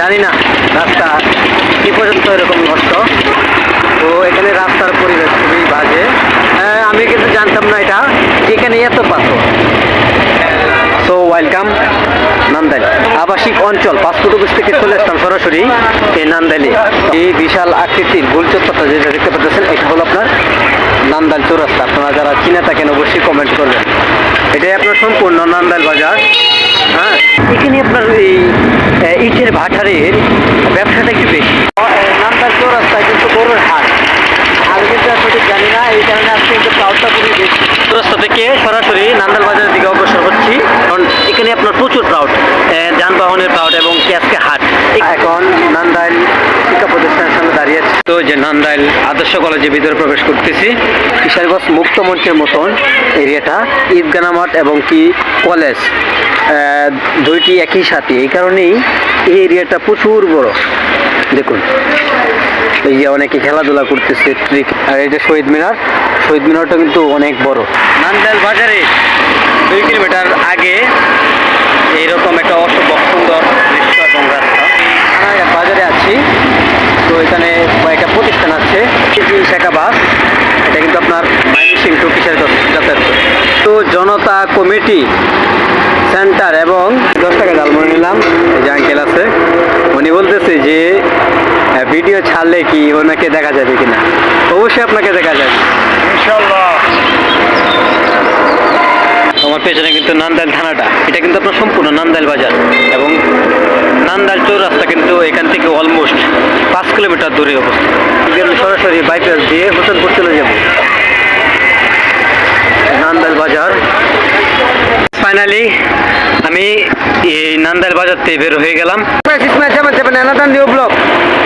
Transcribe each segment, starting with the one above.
জানি না রাস্তা কি পর্যন্ত এরকম নষ্ট তো এখানে রাস্তার পরিবেশ খুবই বাজে। আহ, আমি কিন্তু জানতাম না এটা এখানে এত পাথর। So welcome Nandail. আবাসিক অঞ্চল পাসপোর্ট অফিস থেকে চলে আসলাম সরাসরি এই নান্দাইলে। এই বিশাল আকৃতির গোল চত্বরটা যেটা দেখতে পাচ্ছেন এটা হলো আপনার নান্দাইল চৌরাস্তা। আপনারা যারা চিনে থাকেন অবশ্যই কমেন্ট করবেন। এটাই আপনার সম্পূর্ণ নান্দাইল বাজার। হ্যাঁ এখানে আপনার এই ইটের ভাটারের ব্যবসাটা একটু বেশি। নামটা নান্দাইল চৌরাস্তায় কিন্তু গরুর হাট। আমি কিন্তু সঠিক জানি না এই কারণে আজকে কিন্তু ক্রাউডটা খুবই বেশি। রাস্তা থেকে সরাসরি নান্দাল বাজারের দিকে অগ্রসর হচ্ছি কারণ এখানে আপনার প্রচুর ক্রাউড যানবাহনের ক্রাউড এবং কি আজকে হাট এখন নান্দাইল শিক্ষা প্রতিষ্ঠানের সামনে দাঁড়িয়ে আছি তো যে নান্দাইল আদর্শ কলেজে ভিতরে প্রবেশ করতেছি। কিশোরগঞ্জ মুক্ত মঞ্চের মতন এরিয়াটা ঈদগানা মাঠ এবং কি কলেজ দুইটি একই সাথে। এই কারণেই এই এরিয়াটা প্রচুর বড়। দেখুন, এই যে অনেকে খেলাধুলা করতেছে আর যে শহীদ মিনার, শহীদ মিনারটা কিন্তু অনেক বড়। নান্দাইল বাজারে দুই কিলোমিটার আগে এইরকম একটা অসম্ভব সুন্দর দৃশ্য এবং রাস্তা আমি বাজারে আছি তো এখানে কয়েকটা প্রতিষ্ঠান আছে কৃষি শাখা বাস এটা কিন্তু আপনার মাইমিসিং টু কিসের যাতায়াত করে। তো কমিটি সেন্টার এবং দশ টাকা ডালমুড়ি নিলাম। এই যে আঙ্কেল আছে উনি বলতেছে যে ভিডিও ছাড়লে কি ওনাকে দেখা যাবে কিনা? অবশ্যই আপনাকে দেখা যাবে। আমার পেছনে কিন্তু নান্দাইল থানাটা। এটা কিন্তু আপনার সম্পূর্ণ নান্দাইল বাজার এবং নান্দাইল চৌরাস্তা কিন্তু এখান থেকে অলমোস্ট পাঁচ কিলোমিটার দূরে অবস্থিত। এখানে সরাসরি বাইপাস দিয়ে হোসেনপুর চলে যাব। নান্দাইল বাজার। ফাইনালি আমি এই নান্দাইল বাজার থেকে বের হয়ে গেলাম। ব্লক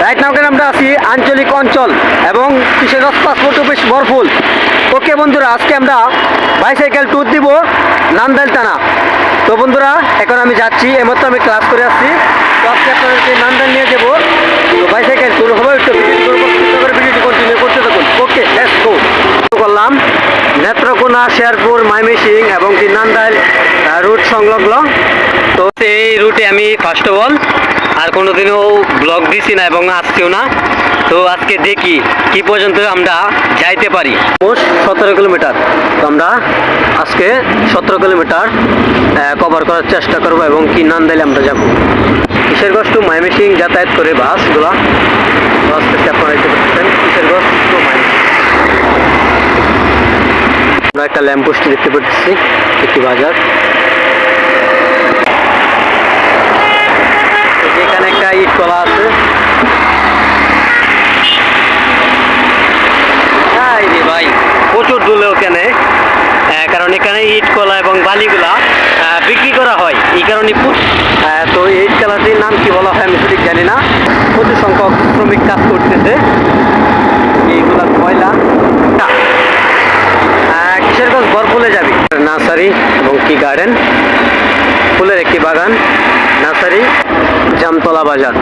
রাইট আমরা আছি আঞ্চলিক অঞ্চল এবং কিশোরগঞ্জ পাসপোর্ট অফিস বরফুল ওকে বন্ধুরা, আজকে আমরা বাইসাইকেল ট্যুর দিব নান্দাইল টানা তো বন্ধুরা, এখন আমি যাচ্ছি এমতো আমি ক্লাস করে আসছি। তো আজকে আপনাদেরকে নান্দাইল নিয়ে যাব। তো বাইসাইকেল ট্যুর হবে, একটু ভিডিওটি কন্টিনিউ করতে থাকুন। ওকে করলাম। নেত্রকোনা, শেরপুর মাইমিসিং এবং কি নান্দাইল রুট সংলগ্ন। তো এই রুটে আমি ফার্স্ট অফ অল আর কোনোদিনও ব্লগ দিছি না এবং আসছিও না। তো আজকে দেখি কি পর্যন্ত আমরা যাইতে পারি। মোট সতেরো কিলোমিটার। তো আমরা আজকে সতেরো কিলোমিটার কভার করার চেষ্টা করব এবং কি নান্দাইলে আমরা যাব। কিশোরগঞ্জ টু মাইমিসিং যাতায়াত করে বাসগুলো। বাস থেকে আপনারা দেখতে পাচ্ছেন? কিশোরগঞ্জ টু মাইমিসিং আমরা একটা ল্যাম্পপোস্ট দেখতে পাচ্ছি, একটি বাজার। এখানে একটা ইট কলা আছে। ভাই, প্রচুর দূরে ওখানে কারণ এখানে ইট কলা এবং বালিগুলা বিক্রি করা হয়। এই কারণে তো ইট কলাটির নাম কি বলা হয় আমি সঠিক জানি না। প্রচুর সংখ্যক শ্রমিক কাজ করতেছে। নার্সারি এবং কি গার্ডেন, ফুলের একটি বাগান, নার্সারি, জামতলা বাজার।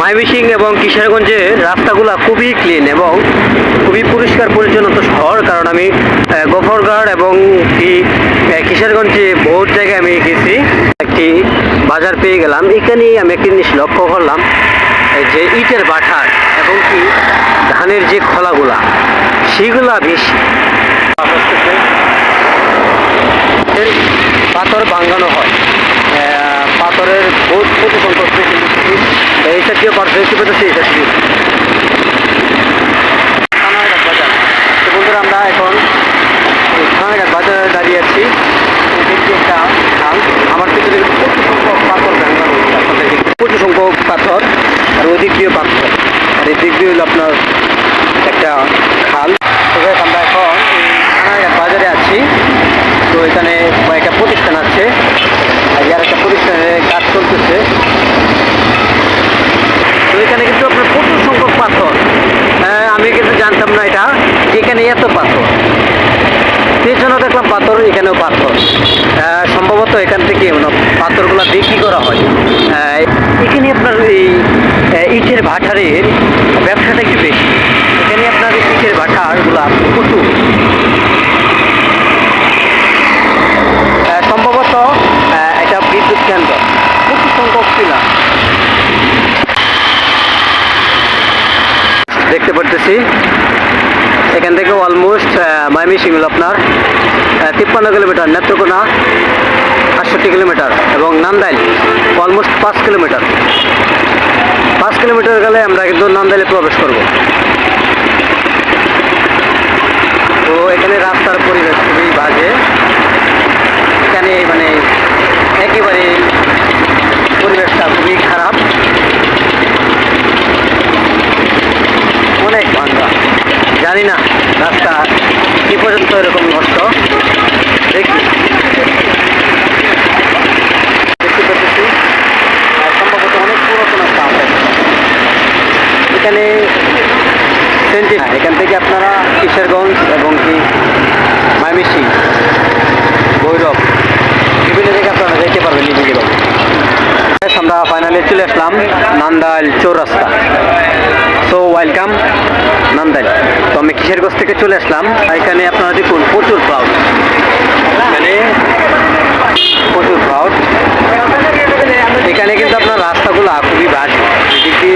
মাইমিসিং এবং কিশোরগঞ্জের রাস্তাগুলা খুবই ক্লিন এবং খুবই পরিষ্কার পরিচ্ছন্নত শহর, কারণ আমি গফরগাঁড় এবং কি কিশোরগঞ্জে বহুত জায়গায় আমি গেছি। একটি বাজার পেয়ে গেলাম। এখানেই আমি একটি জিনিস লক্ষ্য করলাম যে ইটের বাঠার এবং কি ধানের যে খোলাগুলা, সেগুলা বেশি। পাথর ভাঙানো হয়। পাথরের বহুত সংখ্যক পেয়েছি এই জাতীয় পাথর দেখতে এই জাতীয় বন্ধুরা, আমরা এখন এই থানাঘাট বাজারে দাঁড়িয়ে আছি দেখছি একটা খাল আমার পিছনে কিন্তু প্রচুর সংখ্যক পাথর ভাঙানো হয়েছে আপনাদের দেখতে প্রচুর সংখ্যক পাথর আর ওদিক দিয়ে পাথর আর এই দিক হলো আপনার একটা খাল। আমরা এখন থানাঘাট বাজারে আছি। তো এখানে কয়েকটা প্রতিষ্ঠান আছে। আর একটা প্রতিষ্ঠানে কাজ চলতেছে তো এখানে কিন্তু আপনার প্রচুর সংখ্যক পাথর। হ্যাঁ, আমি কিন্তু জানতাম না এটা এখানে এত পাথর। পেছনে দেখলাম পাথর এখানেও পাথর। আহ, সম্ভবত এখান থেকে মানে পাথরগুলো বিক্রি করা হয়। আহ, এখানে আপনার এই বাটারের ব্যবসাটা একটু বেশি? এখানে আপনার পিঠের বাটারগুলো প্রচুর সম্ভবত এটা বিদ্যুৎ কেন্দ্র। প্রচুর সংখ্যক কিনা দেখতে পারতেছি। এখান থেকে অলমোস্ট মাইমিসিং হলো আপনার তিপ্পান্ন কিলোমিটার নেত্রকোনা, আটষট্টি কিলোমিটার এবং নান্দাইল অলমোস্ট পাঁচ কিলোমিটার। পাঁচ কিলোমিটার গেলে আমরা কিন্তু নান্দাইলে প্রবেশ করব। তো এখানে রাস্তার পরিবেশ খুবই বাজে। এখানে মানে একেবারে পরিবেশটা খুবই খারাপ। অনেক ভাঙ্গা জানি না রাস্তা কি পর্যন্ত এরকম নষ্ট দেখি দেখতে পাচ্ছি আর সম্ভবত অনেক পুরাতন একটা আছে এখানে সেন্টি এখান থেকে আপনারা কিশোরগঞ্জ এবং কি মাইমিসি ভৈরব বিভিন্ন জায়গায় আপনারা যেতে পারবেন নিজেদের আমরা ফাইনালি চলে আসলাম নান্দাইল চৌরাস্তা। So welcome Nandail. তো আমি কিশোরগঞ্জ থেকে চলে আসলাম? এখানে আপনারা দেখুন প্রচুর ক্রাউড এখানে প্রচুর ক্রাউড এখানে কিন্তু আপনার রাস্তাগুলো খুবই বাজে। এদিকে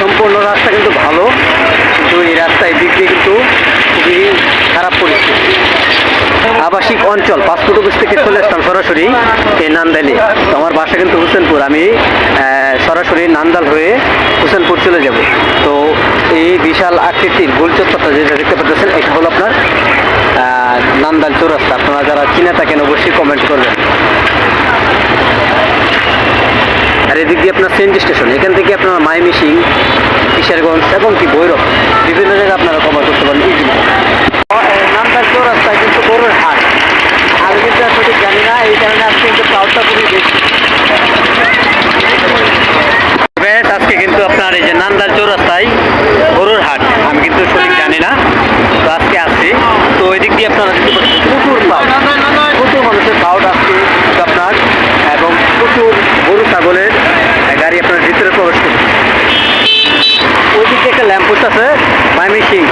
সম্পূর্ণ রাস্তা কিন্তু ভালো, কিন্তু এই রাস্তা এদিক দিয়ে কিন্তু খুবই খারাপ পরিস্থিতি। আবাসিক অঞ্চল পাসপোর্ট অফিস থেকে চলে আসলাম সরাসরি এই নান্দাইলে। আমার কিন্তু হোসেনপুর। আমি সরাসরি নান্দাল হয়ে হোসেনপুর চলে যাব। তো এই বিশাল আকৃতির গোল চত্বরটা যেটা দেখতে পাচ্ছেন, এটা হলো আপনার নান্দাল চৌরাস্তা। আপনারা যারা চিনে থাকেন অবশ্যই কমেন্ট করবেন। আর এদিক দিয়ে আপনার সেন্ট স্টেশন। এখান থেকে আপনার মাইমিসিং, কিশোরগঞ্জ এবং কি ভৈরব বিভিন্ন জায়গায় আপনারা কভার করতে পারেন ইজিলি নামদার চৌরাস্তায় কিন্তু গরুর হাট আমি কিন্তু আর সঠিক জানি না এই কারণে আজকে কিন্তু ক্রাউডটা খুবই বেশি বেশ আজকে কিন্তু আপনার এই যে নান্দার চৌরাস্তায় গরুর হাট আমি কিন্তু সঠিক জানি না তো আজকে আসছি তো ওই দিক দিয়ে আপনারা দেখতে পাচ্ছেন প্রচুর ক্রাউড প্রচুর মানুষের ক্রাউড আসছে কিন্তু আপনার এবং প্রচুর গরু ছাগলের গাড়ি আপনার ভিতরে প্রবেশ করছে ওই দিকে একটা ল্যাম্পোস্ট আছে মাইমিসিং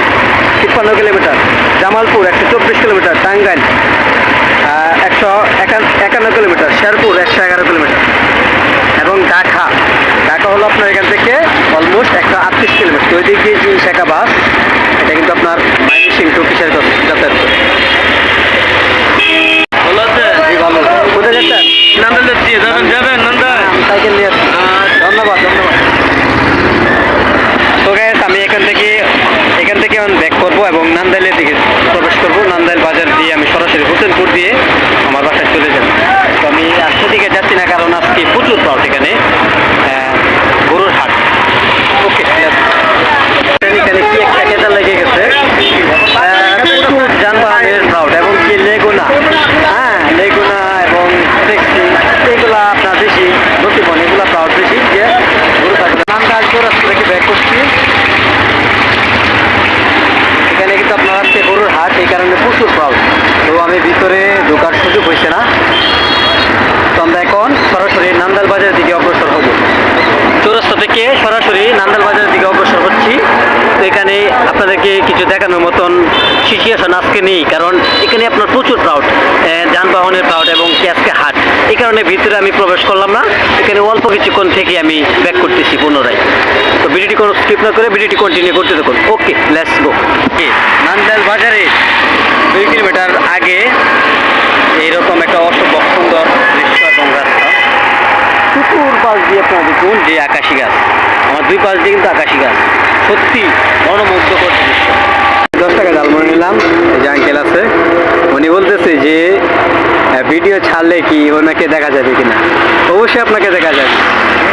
তিপ্পান্ন কিলোমিটার জামালপুর একশো চব্বিশ কিলোমিটার টাঙ্গাইল আহ, একশো একান- একান্ন কিলোমিটার শেরপুর একশো এগারো কিলোমিটার এবং ঢাকা ঢাকা হলো আপনার এখান থেকে অলমোস্ট একশো আটত্রিশ কিলোমিটার তো ওই দিক দিয়ে যে শেখা বাস এটা কিন্তু আপনার মাইমিসিং টু কিশোরগঞ্জ যাতায়াত করে ভালো আছে জি, ভালো কোথায় যাচ্ছেন নন্দন যাচ্ছি যাবেন যাবেন নন্দন আমি সাইকেল নিয়ে আসছি ধন্যবাদ ধন্যবাদ তো গ্যাস আমি এখান থেকে এখান থেকে আমি ব্যাক করব এবং নান্দাইলের দিকে প্রবেশ করব নান্দাইল বাজার দিয়ে আমি সরাসরি হোসেনপুর দিয়ে আমার বাসায় চলে যাব তো আমি আর সেদিকে যাচ্ছি না কারণ আজকে প্রচুর ক্রাউড এখানে আহ, গরুর হাট ওকে এখানে কি একটা কেটা লেগে গেছে আহ, প্রচুর যানবাহনের ক্রাউড এবং কি লেগুনা হ্যাঁ লেগুনা এবং ট্যাক্সি এগুলা আপনার বেশি নথিবন এগুলা ক্রাউড বেশি যে গরু ছাগল আমরা আজকে রাস্তা থেকে ব্যাক করছি এখানে কিন্তু আপনার আজকে গরুর হাট এই কারণে প্রচুর ক্রাউড তো আমি ভিতরে ঢোকার সুযোগ হয়েছে না তো আমরা এখন সরাসরি নান্দাল বাজারের দিকে অগ্রসর হব চৌরাস্তা থেকে সরাসরি নান্দাল বাজারের দিকে অগ্রসর হচ্ছি তো এখানে আপনাদেরকে কিছু দেখানোর মতন সিচুয়েশন আজকে নেই কারণ এখানে আপনার প্রচুর ক্রাউড যানবাহনের ক্রাউড এবং কি আজকে হাট। এই কারণে ভিতরে আমি প্রবেশ করলাম না এখানে অল্প কিছুক্ষণ থেকে আমি ব্যাক করতেছি পুনরায়। তো ভিডিওটি কোনো স্কিপ না করে ভিডিওটি কন্টিনিউ করতে থাকুন। ওকে লেটস গো নান্দাল বাজারে দুই কিলোমিটার আগে এইরকম একটা অসম্ভব সুন্দর দৃশ্য এবং রাস্তা। চতুর পাশ দিয়ে আপনারা দেখুন যে আকাশি গাছ। আমার দুই পাশ দিয়ে কিন্তু আকাশি গাছ। সত্যি মনোমুগ্ধকর দৃশ্য। দশ টাকা জালমুড়ি এই যে আঙ্কেল আছে উনি বলতেছে যে ভিডিও ছাড়লে কি ওনাকে দেখা যাবে কিনা? অবশ্যই আপনাকে দেখা যাবে।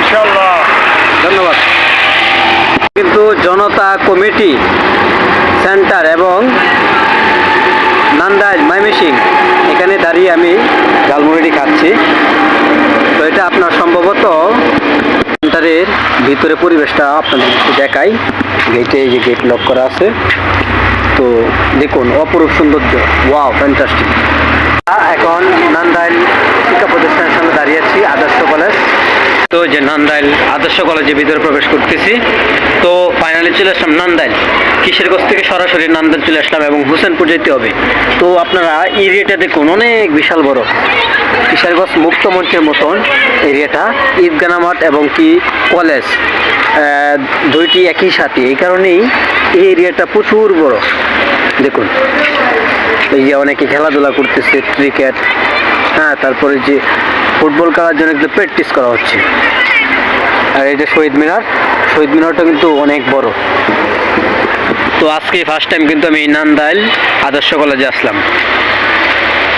ইনশাল্লাহ ধন্যবাদ। কিন্তু জনতা কমিটি সেন্টার এবং নান্দাইল মাইমেসিং এখানে দাঁড়িয়ে আমি ঝালমুড়িটি খাচ্ছি। তো এটা আপনার সম্ভবত সেন্টারের ভিতরে পরিবেশটা আপনাদের একটু দেখাই। গেটে যে গেট লক করা আছে। তো দেখুন, অপরূপ সৌন্দর্য। ওয়াও ফ্যান্টাস্টিক এখন নান্দাইল শিক্ষা প্রতিষ্ঠানের সামনে দাঁড়িয়ে আছি, আদর্শ কলেজ। তো যে নান্দাইল আদর্শ কলেজে ভিতরে প্রবেশ করতেছি, তো ফাইনালি চলে আসলাম নান্দাইল। কিশোরগঞ্জ থেকে সরাসরি নান্দাইল চলে আসলাম এবং হোসেনপুর যেতে হবে? তো আপনারা এরিয়াটা দেখুন, অনেক বিশাল বড়। কিশোরগঞ্জ মুক্ত মঞ্চের মতন এরিয়াটা ঈদগানা মাঠ এবং কি কলেজ। দুইটি একই সাথে। এই কারণেই এই এরিয়াটা প্রচুর বড়। দেখুন, এই যে অনেকে খেলাধুলা করতেছে ক্রিকেট হ্যাঁ তারপরে যে ফুটবল খেলার জন্য কিন্তু প্র্যাকটিস করা হচ্ছে। আর এটা শহীদ মিনার, শহীদ মিনারটা কিন্তু অনেক বড়। তো আজকে ফার্স্ট টাইম কিন্তু আমি নান্দাইল আদর্শ কলেজে আসলাম।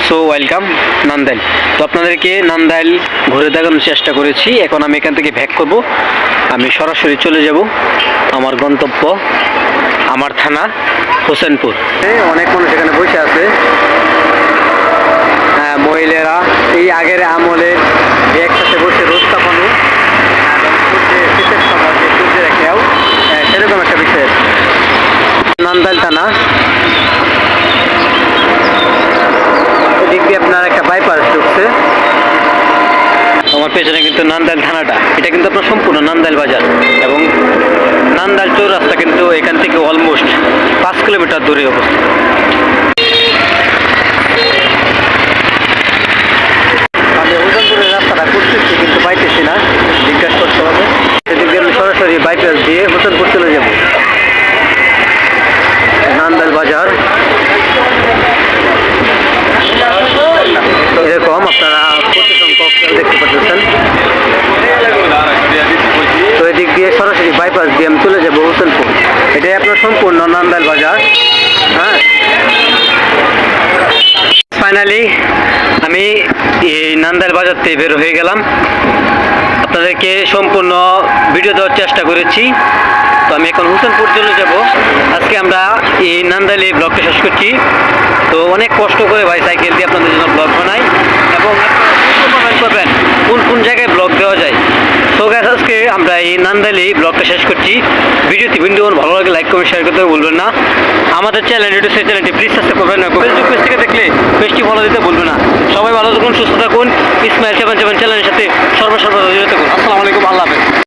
So welcome Nandail. তো আপনাদেরকে নান্দাইল ঘুরে দেখানোর চেষ্টা করেছি। এখন আমি এখান থেকে ভ্যাক করব। আমি সরাসরি চলে যাব। আমার গন্তব্য, আমার থানা। হোসেনপুর। অনেক মানুষ এখানে বসে আছে। হ্যাঁ, মহিলারা এই আগের আমলে একসাথে বসে কাপানো এবং শীতের সময় যে সূর্যের খেয়াও সেরকম একটা বিষয় আছে। নান্দাইল থানা। এদিক দিয়ে আপনার একটা বাইপাস ঢুকছে। আমার পেছনে কিন্তু নান্দাইল থানাটা। এটা কিন্তু আপনার সম্পূর্ণ নান্দাইল বাজার। এবং নান্দাইল চৌরাস্তা কিন্তু এখান থেকে পাঁচ কিলোমিটার দূরে অবস্থিত। না। করতে হবে। সরাসরি দিয়ে চলে আপনারা দেখতে পাচ্ছেন। তো এদিক দিয়ে সরাসরি বাজার বের হয়ে গেলাম। আপনাদেরকে সম্পূর্ণ ভিডিও দেওয়ার চেষ্টা করেছি। তো আমি এখন হুসেনপুর চলে যাব। আজকে আমরা এই নান্দাইলে ব্লগটা শেষ করছি। তো অনেক কষ্ট করে ভাই সাইকেল দিয়ে আপনাদের জন্য ব্লগ বানাই এবং কমেন্ট করবেন, কোন কোন জায়গায় ব্লগ এই নান্দালে এই ব্লগটা শেষ করছি। ভিডিওটি ভিডিও ভালো লাগে লাইক কমেন্ট শেয়ার করতে বলবেন না। আমাদের চ্যানেল ইউটিউব চ্যানেলটি প্লিজ সাবস্ক্রাইব করবেন না ফেসবুক পেজ থেকে দেখলে পেজটি ফলো দিতে বলবেন না। সবাই ভালো থাকুন, সুস্থ থাকুন। ইসমাইল সেভেন সেভেন চ্যানেলের সাথে সর্বসর্বদা জড়িত থাকুন। আসসালামু আলাইকুম, আল্লাহ হাফেজ।